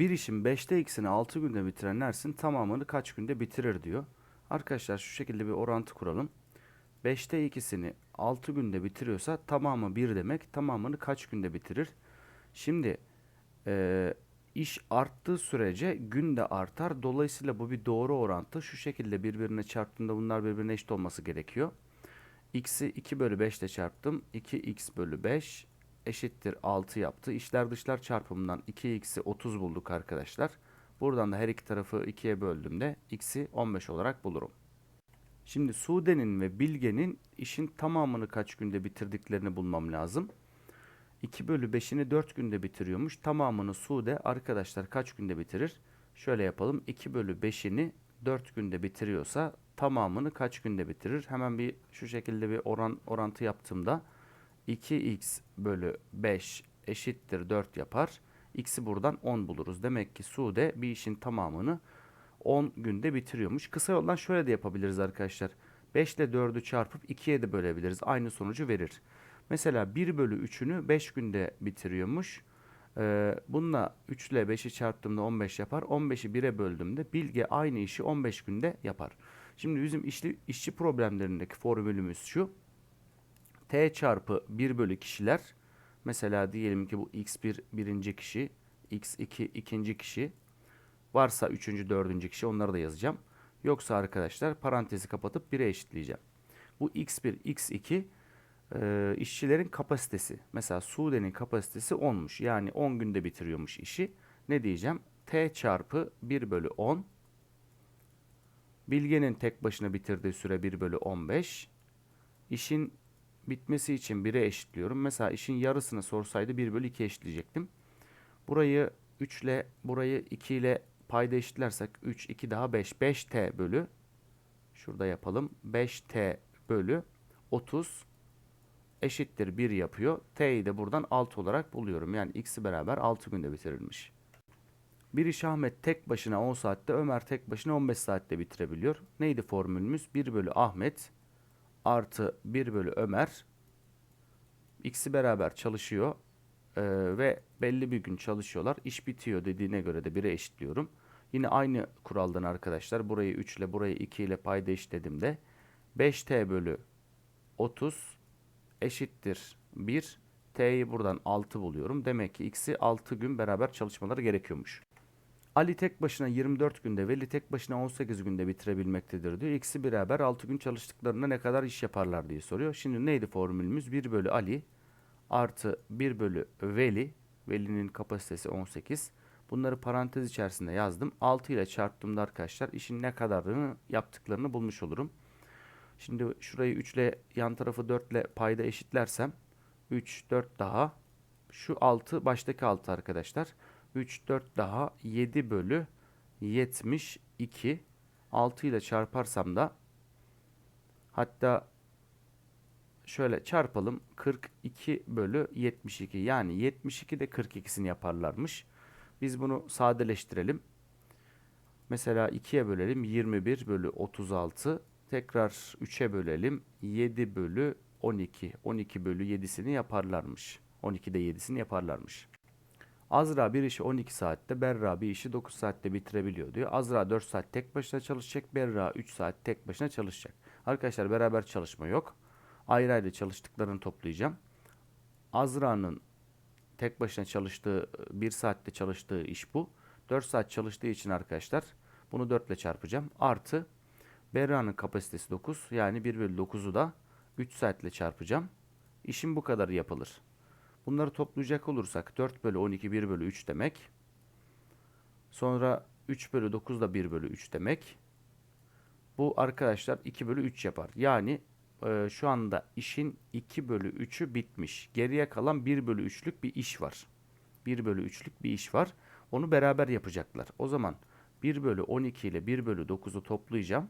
Bir işin 5'te x'ini 6 günde bitiren Ersin tamamını kaç günde bitirir diyor. Arkadaşlar şu şekilde bir orantı kuralım. 5'te 2'sini 6 günde bitiriyorsa tamamı 1 demek. Tamamını kaç günde bitirir? Şimdi eee, iş arttığı sürece gün de artar. Dolayısıyla bu bir doğru orantı. Şu şekilde birbirine çarptığında bunlar birbirine eşit olması gerekiyor. x'i 2 bölü 5 ile çarptım. 2x bölü 5 eşittir 6 yaptı. İşler dışlar çarpımından 2x'i 30 bulduk arkadaşlar. Buradan da her iki tarafı 2'ye böldüğümde x'i 15 olarak bulurum. Şimdi Sude'nin ve Bilge'nin işin tamamını kaç günde bitirdiklerini bulmam lazım. 2 bölü 5'ini 4 günde bitiriyormuş. Tamamını Sude arkadaşlar kaç günde bitirir? Şöyle yapalım. 2 bölü 5'ini 4 günde bitiriyorsa tamamını kaç günde bitirir? Hemen bir şu şekilde bir oran orantı yaptığımda 2x bölü 5 eşittir 4 yapar. X'i buradan 10 buluruz. Demek ki Sude bir işin tamamını 10 günde bitiriyormuş. Kısa yoldan şöyle de yapabiliriz arkadaşlar. 5 ile 4'ü çarpıp 2'ye de bölebiliriz. Aynı sonucu verir. Mesela 1 bölü 3'ünü 5 günde bitiriyormuş. Ee, bununla 3 ile 5'i çarptığımda 15 yapar. 15'i 1'e böldüğümde Bilge aynı işi 15 günde yapar. Şimdi bizim işli, işçi problemlerindeki formülümüz şu. T çarpı 1 bölü kişiler. Mesela diyelim ki bu x1 birinci kişi, x2 ikinci kişi. Varsa üçüncü, dördüncü kişi onları da yazacağım. Yoksa arkadaşlar parantezi kapatıp 1'e eşitleyeceğim. Bu x1, x2 e, işçilerin kapasitesi. Mesela Sude'nin kapasitesi 10'muş. Yani 10 günde bitiriyormuş işi. Ne diyeceğim? T çarpı 1 bölü 10. Bilge'nin tek başına bitirdiği süre 1 bölü 15. İşin bitmesi için 1'e eşitliyorum. Mesela işin yarısını sorsaydı 1 bölü 2 eşitleyecektim. Burayı 3 ile burayı 2 ile payda eşitlersek 3, 2 daha 5. 5t bölü şurada yapalım. 5t bölü 30 eşittir 1 yapıyor. T'yi de buradan 6 olarak buluyorum. Yani x'i beraber 6 günde bitirilmiş. Bir iş tek başına 10 saatte, Ömer tek başına 15 saatte bitirebiliyor. Neydi formülümüz? 1 bölü Ahmet artı 1 bölü Ömer. İkisi beraber çalışıyor ee, ve belli bir gün çalışıyorlar. İş bitiyor dediğine göre de 1'e eşitliyorum. Yine aynı kuraldan arkadaşlar burayı 3 ile burayı 2 ile payda eşitlediğimde 5t bölü 30 eşittir 1. T'yi buradan 6 buluyorum. Demek ki x'i 6 gün beraber çalışmaları gerekiyormuş. Ali tek başına 24 günde, Veli tek başına 18 günde bitirebilmektedir diyor. İkisi beraber 6 gün çalıştıklarında ne kadar iş yaparlar diye soruyor. Şimdi neydi formülümüz? 1 bölü Ali artı 1 bölü Veli. Veli'nin kapasitesi 18. Bunları parantez içerisinde yazdım. 6 ile çarptığımda arkadaşlar işin ne kadarını yaptıklarını bulmuş olurum. Şimdi şurayı 3 ile yan tarafı 4 ile payda eşitlersem 3, 4 daha şu 6 baştaki 6 arkadaşlar. 3, 4 daha 7 bölü 72 6 ile çarparsam da hatta şöyle çarpalım 42 bölü 72 yani 72 de 42'sini yaparlarmış. Biz bunu sadeleştirelim. Mesela 2'ye bölelim 21 bölü 36 tekrar 3'e bölelim 7 bölü 12 12 bölü 7'sini yaparlarmış. 12'de 7'sini yaparlarmış. Azra bir işi 12 saatte, Berra bir işi 9 saatte bitirebiliyor diyor. Azra 4 saat tek başına çalışacak, Berra 3 saat tek başına çalışacak. Arkadaşlar beraber çalışma yok. Ayrı ayrı çalıştıklarını toplayacağım. Azra'nın tek başına çalıştığı, 1 saatte çalıştığı iş bu. 4 saat çalıştığı için arkadaşlar bunu 4 ile çarpacağım. Artı Berra'nın kapasitesi 9. Yani 1 bölü 9'u da 3 saatle çarpacağım. İşim bu kadar yapılır. Bunları toplayacak olursak 4 bölü 12 1 bölü 3 demek. Sonra 3 bölü 9 da 1 bölü 3 demek. Bu arkadaşlar 2 bölü 3 yapar. Yani e, şu anda işin 2 bölü 3'ü bitmiş. Geriye kalan 1 bölü 3'lük bir iş var. 1 bölü 3'lük bir iş var. Onu beraber yapacaklar. O zaman 1 bölü 12 ile 1 bölü 9'u toplayacağım.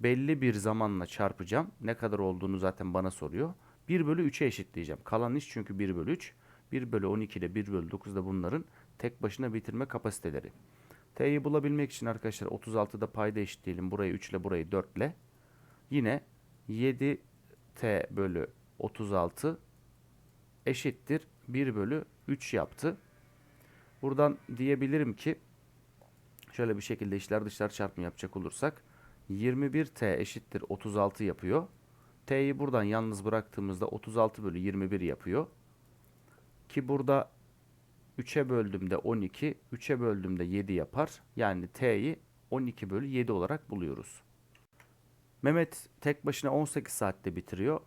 Belli bir zamanla çarpacağım. Ne kadar olduğunu zaten bana soruyor. 1 bölü 3'e eşitleyeceğim. Kalan iş çünkü 1 bölü 3. 1 bölü 12 ile 1 bölü 9 da bunların tek başına bitirme kapasiteleri. T'yi bulabilmek için arkadaşlar 36'da payda eşitleyelim. Burayı 3 ile burayı 4 ile. Yine 7T bölü 36 eşittir 1 bölü 3 yaptı. Buradan diyebilirim ki şöyle bir şekilde içler dışlar çarpımı yapacak olursak 21t eşittir 36 yapıyor. T'yi buradan yalnız bıraktığımızda 36 bölü 21 yapıyor. Ki burada 3'e böldüğümde 12, 3'e böldüğümde 7 yapar. Yani T'yi 12 bölü 7 olarak buluyoruz. Mehmet tek başına 18 saatte bitiriyor.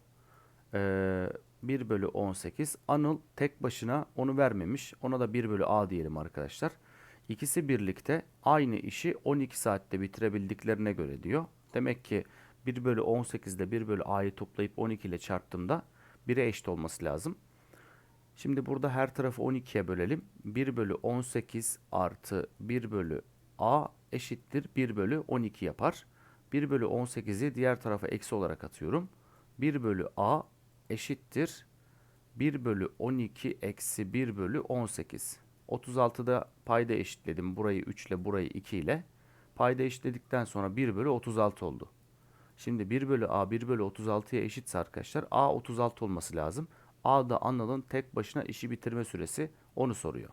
Ee, 1 bölü 18. Anıl tek başına onu vermemiş. Ona da 1 bölü A diyelim arkadaşlar. İkisi birlikte aynı işi 12 saatte bitirebildiklerine göre diyor. Demek ki 1 bölü 18 ile 1 bölü A'yı toplayıp 12 ile çarptığımda 1'e eşit olması lazım. Şimdi burada her tarafı 12'ye bölelim. 1 bölü 18 artı 1 bölü A eşittir 1 bölü 12 yapar. 1 bölü 18'i diğer tarafa eksi olarak atıyorum. 1 bölü A eşittir 1 bölü 12 eksi 1 bölü 18. 36'da payda eşitledim. Burayı 3 ile burayı 2 ile. Payda eşitledikten sonra 1 bölü 36 oldu. Şimdi 1 bölü A 1 bölü 36'ya eşitse arkadaşlar A 36 olması lazım. A da Anıl'ın tek başına işi bitirme süresi onu soruyor.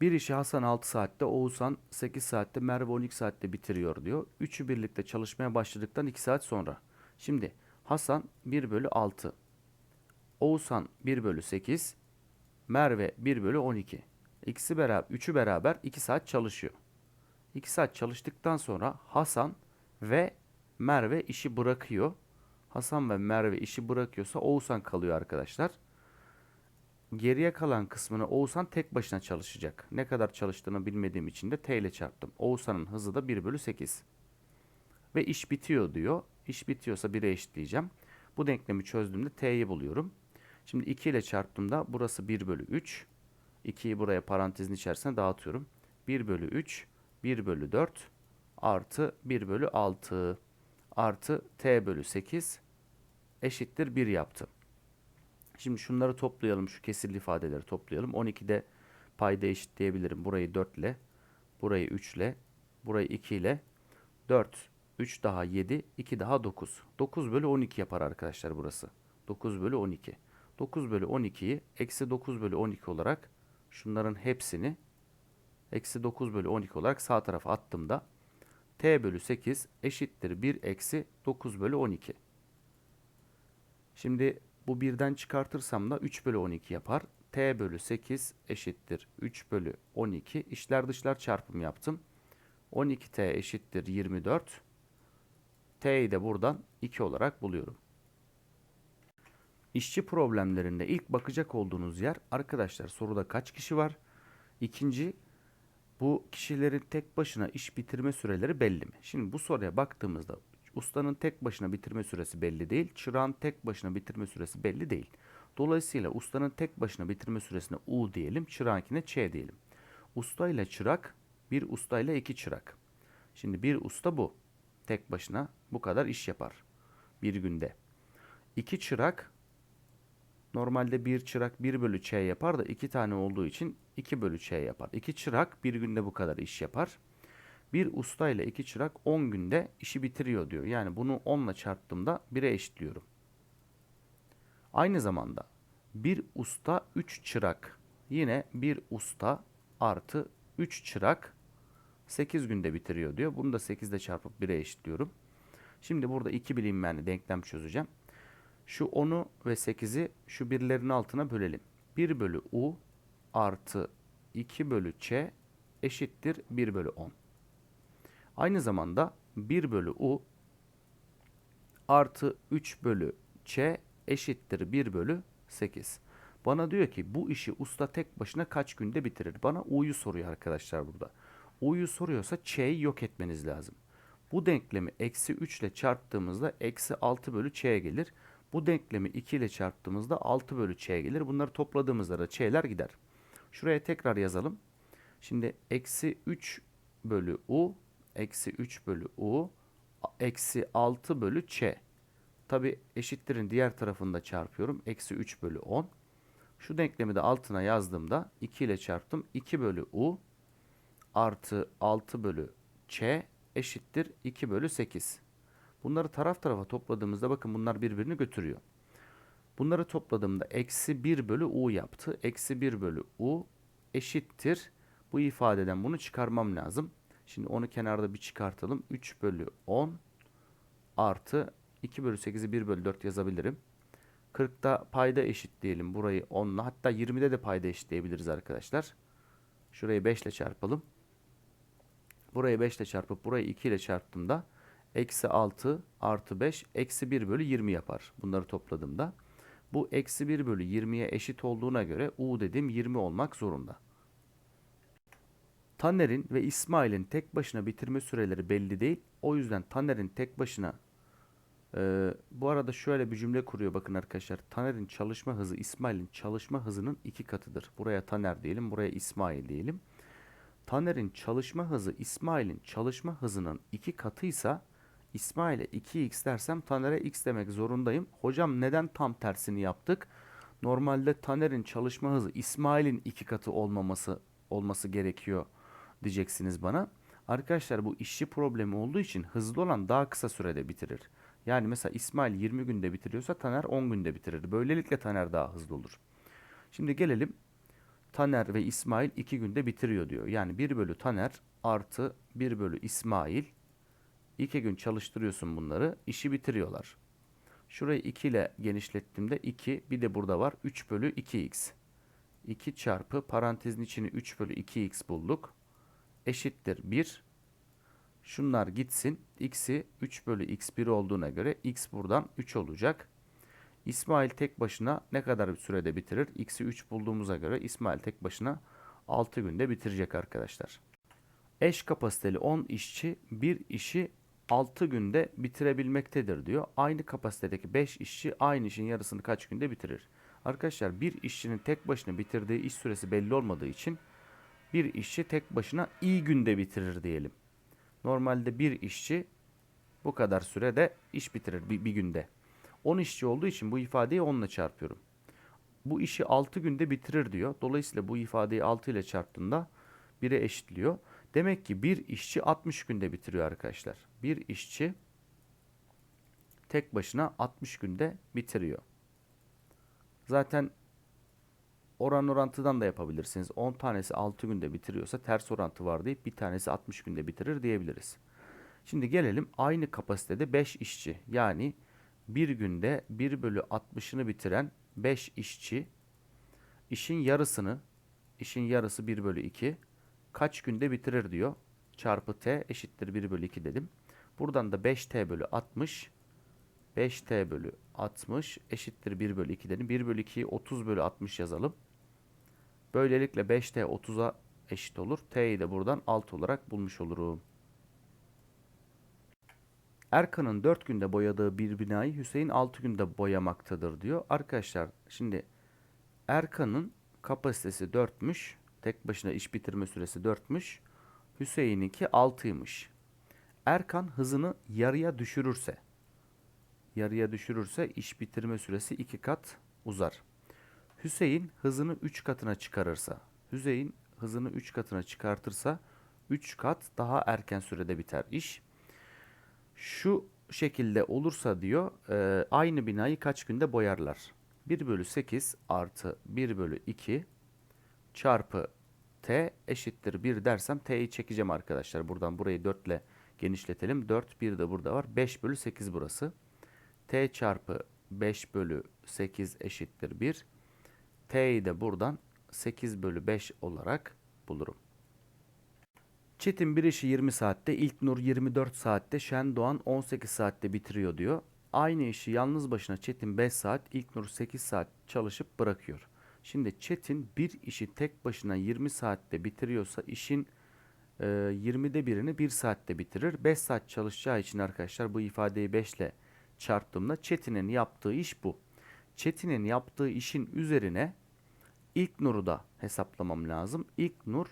Bir işi Hasan 6 saatte, Oğuzhan 8 saatte, Merve 12 saatte bitiriyor diyor. Üçü birlikte çalışmaya başladıktan 2 saat sonra. Şimdi Hasan 1 bölü 6, Oğuzhan 1 bölü 8, Merve 1 bölü 12. İkisi beraber, üçü beraber 2 saat çalışıyor. 2 saat çalıştıktan sonra Hasan ve Merve işi bırakıyor. Hasan ve Merve işi bırakıyorsa Oğuzhan kalıyor arkadaşlar. Geriye kalan kısmını Oğuzhan tek başına çalışacak. Ne kadar çalıştığını bilmediğim için de T ile çarptım. Oğuzhan'ın hızı da 1 bölü 8. Ve iş bitiyor diyor. İş bitiyorsa 1'e eşitleyeceğim. Bu denklemi çözdüğümde T'yi buluyorum. Şimdi 2 ile çarptığımda burası 1 bölü 3. 2'yi buraya parantezin içerisine dağıtıyorum. 1 bölü 3, 1 bölü 4 artı 1 bölü 6 artı T bölü 8 eşittir 1 yaptı. Şimdi şunları toplayalım. Şu kesirli ifadeleri toplayalım. 12'de payda eşitleyebilirim. Burayı 4 ile, burayı 3 ile, burayı 2 ile, 4, 3 daha 7, 2 daha 9. 9 bölü 12 yapar arkadaşlar burası. 9 bölü 12. 9 bölü 12'yi eksi 9 bölü 12 olarak şunların hepsini eksi 9 bölü 12 olarak sağ tarafa attığımda t bölü 8 eşittir 1 eksi 9 bölü 12. Şimdi bu birden çıkartırsam da 3 bölü 12 yapar. t bölü 8 eşittir 3 bölü 12. İşler dışlar çarpım yaptım. 12t eşittir 24. t'yi de buradan 2 olarak buluyorum. İşçi problemlerinde ilk bakacak olduğunuz yer arkadaşlar soruda kaç kişi var? İkinci bu kişilerin tek başına iş bitirme süreleri belli mi? Şimdi bu soruya baktığımızda ustanın tek başına bitirme süresi belli değil. Çırağın tek başına bitirme süresi belli değil. Dolayısıyla ustanın tek başına bitirme süresine U diyelim. Çırağınkine Ç diyelim. Usta ile çırak bir usta ile iki çırak. Şimdi bir usta bu. Tek başına bu kadar iş yapar. Bir günde. İki çırak Normalde bir çırak 1 bölü ç yapar da 2 tane olduğu için 2 bölü ç yapar. 2 çırak bir günde bu kadar iş yapar. Bir usta ile 2 çırak 10 günde işi bitiriyor diyor. Yani bunu 10 ile çarptığımda 1'e eşitliyorum. Aynı zamanda bir usta 3 çırak yine bir usta artı 3 çırak 8 günde bitiriyor diyor. Bunu da 8 ile çarpıp 1'e eşitliyorum. Şimdi burada iki bilinmeyenli denklem çözeceğim. Şu 10'u ve 8'i şu birlerin altına bölelim. 1 bölü u artı 2 bölü ç eşittir 1 bölü 10. Aynı zamanda 1 bölü u artı 3 bölü ç eşittir 1 bölü 8. Bana diyor ki bu işi usta tek başına kaç günde bitirir? Bana u'yu soruyor arkadaşlar burada. U'yu soruyorsa ç'yi yok etmeniz lazım. Bu denklemi eksi 3 ile çarptığımızda eksi 6 bölü ç gelir. Bu denklemi 2 ile çarptığımızda 6 bölü ç gelir. Bunları topladığımızda da ç'ler gider. Şuraya tekrar yazalım. Şimdi eksi 3 bölü u eksi 3 bölü u eksi 6 bölü ç. Tabi eşittirin diğer tarafında çarpıyorum. Eksi 3 bölü 10. Şu denklemi de altına yazdığımda 2 ile çarptım. 2 bölü u artı 6 bölü ç eşittir 2 bölü 8. Bunları taraf tarafa topladığımızda bakın bunlar birbirini götürüyor. Bunları topladığımda eksi 1 bölü u yaptı. Eksi 1 bölü u eşittir. Bu ifadeden bunu çıkarmam lazım. Şimdi onu kenarda bir çıkartalım. 3 bölü 10 artı 2 bölü 8'i 1 bölü 4 yazabilirim. 40'ta payda eşitleyelim burayı 10 ile. Hatta 20'de de payda eşitleyebiliriz arkadaşlar. Şurayı 5 ile çarpalım. Burayı 5 ile çarpıp burayı 2 ile çarptığımda eksi 6 artı 5 eksi 1 bölü 20 yapar. Bunları topladığımda. Bu eksi 1 bölü 20'ye eşit olduğuna göre u dediğim 20 olmak zorunda. Taner'in ve İsmail'in tek başına bitirme süreleri belli değil. O yüzden Taner'in tek başına ee, bu arada şöyle bir cümle kuruyor bakın arkadaşlar. Taner'in çalışma hızı İsmail'in çalışma hızının iki katıdır. Buraya Taner diyelim, buraya İsmail diyelim. Taner'in çalışma hızı İsmail'in çalışma hızının iki katıysa İsmail'e 2x dersem Taner'e x demek zorundayım. Hocam neden tam tersini yaptık? Normalde Taner'in çalışma hızı İsmail'in iki katı olmaması olması gerekiyor diyeceksiniz bana. Arkadaşlar bu işçi problemi olduğu için hızlı olan daha kısa sürede bitirir. Yani mesela İsmail 20 günde bitiriyorsa Taner 10 günde bitirir. Böylelikle Taner daha hızlı olur. Şimdi gelelim Taner ve İsmail 2 günde bitiriyor diyor. Yani 1 bölü Taner artı 1 bölü İsmail 2 gün çalıştırıyorsun bunları. işi bitiriyorlar. Şurayı 2 ile genişlettiğimde 2 bir de burada var 3 bölü 2x. 2 çarpı parantezin içini 3 bölü 2x bulduk. Eşittir 1. Şunlar gitsin. X'i 3 bölü x1 olduğuna göre x buradan 3 olacak. İsmail tek başına ne kadar bir sürede bitirir? X'i 3 bulduğumuza göre İsmail tek başına 6 günde bitirecek arkadaşlar. Eş kapasiteli 10 işçi bir işi 6 günde bitirebilmektedir diyor. Aynı kapasitedeki 5 işçi aynı işin yarısını kaç günde bitirir? Arkadaşlar bir işçinin tek başına bitirdiği iş süresi belli olmadığı için bir işçi tek başına iyi günde bitirir diyelim. Normalde bir işçi bu kadar sürede iş bitirir bir, bir günde. 10 işçi olduğu için bu ifadeyi 10 ile çarpıyorum. Bu işi 6 günde bitirir diyor. Dolayısıyla bu ifadeyi 6 ile çarptığında 1'e eşitliyor. Demek ki bir işçi 60 günde bitiriyor arkadaşlar. Bir işçi tek başına 60 günde bitiriyor. Zaten oran orantıdan da yapabilirsiniz. 10 tanesi 6 günde bitiriyorsa ters orantı var deyip bir tanesi 60 günde bitirir diyebiliriz. Şimdi gelelim aynı kapasitede 5 işçi yani bir günde 1 bölü 60'ını bitiren 5 işçi işin yarısını işin yarısı 1 bölü 2 kaç günde bitirir diyor. Çarpı t eşittir 1 bölü 2 dedim. Buradan da 5t bölü 60 5t bölü 60 eşittir 1 bölü 2 dedim. 1 bölü 2'yi 30 bölü 60 yazalım. Böylelikle 5t 30'a eşit olur. T'yi de buradan 6 olarak bulmuş olurum. Erkan'ın 4 günde boyadığı bir binayı Hüseyin 6 günde boyamaktadır diyor. Arkadaşlar şimdi Erkan'ın kapasitesi 4'müş. Tek başına iş bitirme süresi 4'müş. Hüseyin'inki 6'ymış. Erkan hızını yarıya düşürürse yarıya düşürürse iş bitirme süresi 2 kat uzar. Hüseyin hızını 3 katına çıkarırsa, Hüseyin hızını 3 katına çıkartırsa 3 kat daha erken sürede biter iş. Şu şekilde olursa diyor e, aynı binayı kaç günde boyarlar? 1 bölü 8 artı 1 bölü 2 çarpı t eşittir 1 dersem t'yi çekeceğim arkadaşlar. Buradan burayı 4 ile genişletelim. 4 1 de burada var. 5 bölü 8 burası. t çarpı 5 bölü 8 eşittir 1. t'yi de buradan 8 bölü 5 olarak bulurum. Çetin bir işi 20 saatte, İlknur 24 saatte, Şen Doğan 18 saatte bitiriyor diyor. Aynı işi yalnız başına Çetin 5 saat, İlknur 8 saat çalışıp bırakıyor. Şimdi Çetin bir işi tek başına 20 saatte bitiriyorsa işin e, 20'de birini 1 saatte bitirir. 5 saat çalışacağı için arkadaşlar bu ifadeyi 5 ile çarptığımda Çetin'in yaptığı iş bu. Çetin'in yaptığı işin üzerine İlknur'u da hesaplamam lazım. İlknur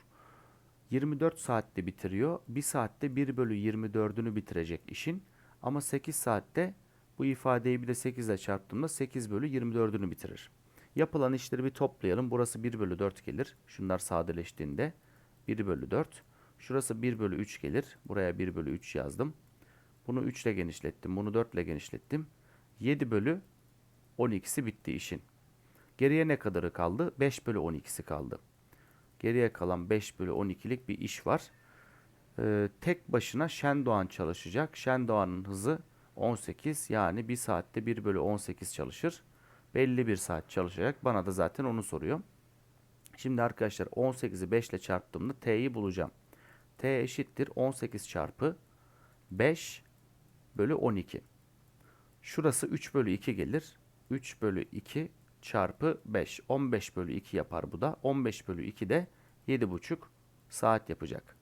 24 saatte bitiriyor. 1 saatte 1 bölü 24'ünü bitirecek işin. Ama 8 saatte bu ifadeyi bir de 8 ile çarptığımda 8 bölü 24'ünü bitirir. Yapılan işleri bir toplayalım. Burası 1 bölü 4 gelir. Şunlar sadeleştiğinde 1 bölü 4. Şurası 1 bölü 3 gelir. Buraya 1 bölü 3 yazdım. Bunu 3 ile genişlettim. Bunu 4 ile genişlettim. 7 bölü 12'si bitti işin. Geriye ne kadarı kaldı? 5 bölü 12'si kaldı. Geriye kalan 5 bölü 12'lik bir iş var. Ee, tek başına Şendoğan çalışacak. Şendoğan'ın hızı 18 yani 1 saatte 1 bölü 18 çalışır. Belli bir saat çalışacak. Bana da zaten onu soruyor. Şimdi arkadaşlar 18'i 5 ile çarptığımda t'yi bulacağım. t eşittir 18 çarpı 5 bölü 12. Şurası 3 bölü 2 gelir. 3 bölü 2 çarpı 5. 15 bölü 2 yapar bu da. 15 bölü 2 de 7,5 saat yapacak.